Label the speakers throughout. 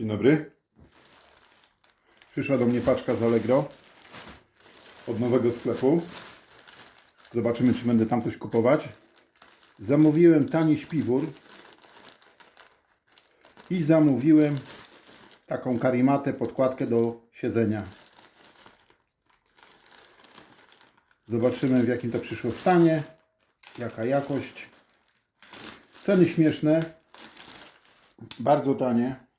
Speaker 1: Dzień dobry. Przyszła do mnie paczka z Allegro od nowego sklepu. Zobaczymy, czy będę tam coś kupować. Zamówiłem tani śpiwór i zamówiłem taką karimatę, podkładkę do siedzenia. Zobaczymy, w jakim to przyszło stanie, jaka jakość. Ceny śmieszne, bardzo tanie.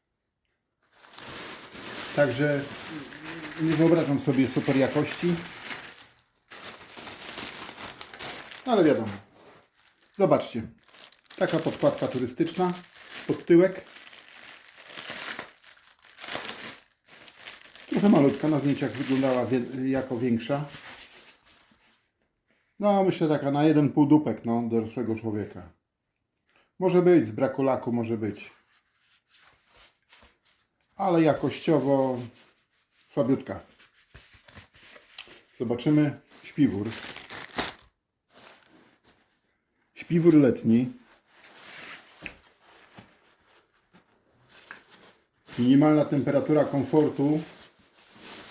Speaker 1: Także nie wyobrażam sobie super jakości. Ale wiadomo. Zobaczcie. Taka podkładka turystyczna pod tyłek. Trochę malutka, na zdjęciach wyglądała jako większa. No, myślę taka na jeden półdupek, no, dorosłego człowieka. Może być, z braku laku może być. Ale jakościowo słabiutka. Zobaczymy śpiwór. Śpiwór letni. Minimalna temperatura komfortu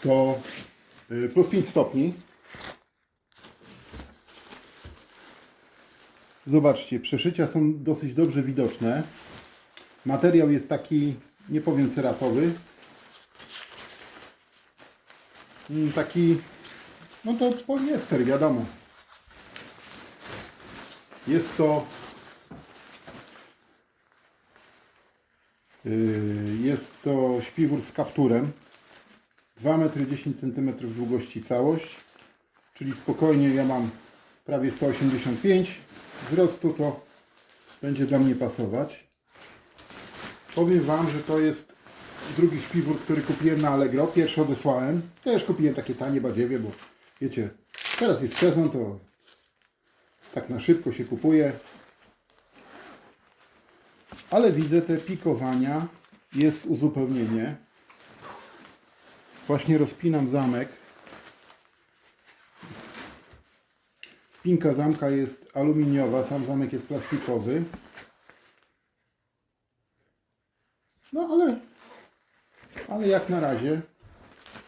Speaker 1: to y, plus 5 stopni. Zobaczcie, przeszycia są dosyć dobrze widoczne. Materiał jest taki, nie powiem ceratowy. Mm, Taki, no to poliester, wiadomo. Jest to yy, jest to śpiwór z kapturem 2 metry 10 cm długości całość czyli spokojnie ja mam prawie 185 wzrostu to będzie dla mnie pasować powiem Wam, że to jest drugi śpiwór, który kupiłem na Allegro. Pierwszy odesłałem. Też kupiłem takie tanie badziewie, bo wiecie teraz jest sezon, to tak na szybko się kupuje. Ale widzę te pikowania jest uzupełnienie. Właśnie rozpinam zamek. Spinka zamka jest aluminiowa sam zamek jest plastikowy no ale ale jak na razie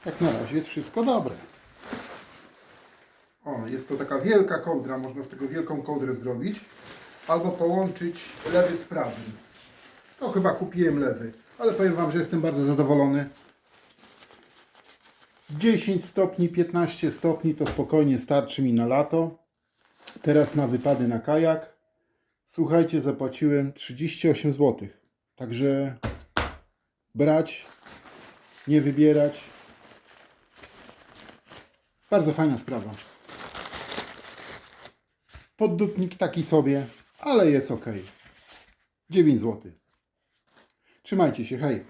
Speaker 1: jak na razie jest wszystko dobre o, jest to taka wielka kołdra, można z tego wielką kołdrę zrobić albo połączyć lewy z prawym to chyba kupiłem lewy, ale powiem Wam, że jestem bardzo zadowolony 10 stopni, 15 stopni to spokojnie starczy mi na lato. Teraz na wypady na kajak. Słuchajcie, zapłaciłem 38 zł. Także brać, nie wybierać. Bardzo fajna sprawa. Poddupnik taki sobie, ale jest ok. 9 zł. Trzymajcie się, hej.